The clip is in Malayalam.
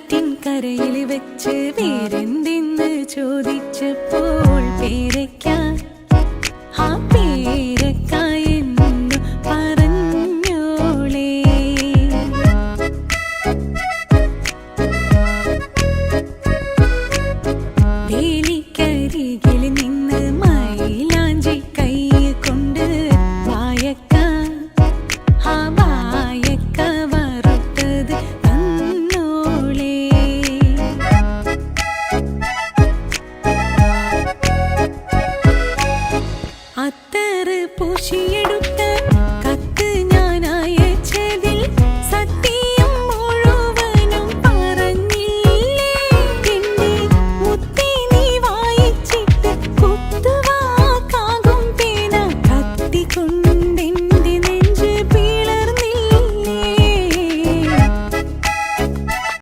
നെയ്യാറ്റിൻ കരയിൽ വെച്ച് പേരെന്തെന്ന് ചോദിച്ചപ്പോൾ പേരെ അത്തറ് പൂശിയെടുത്ത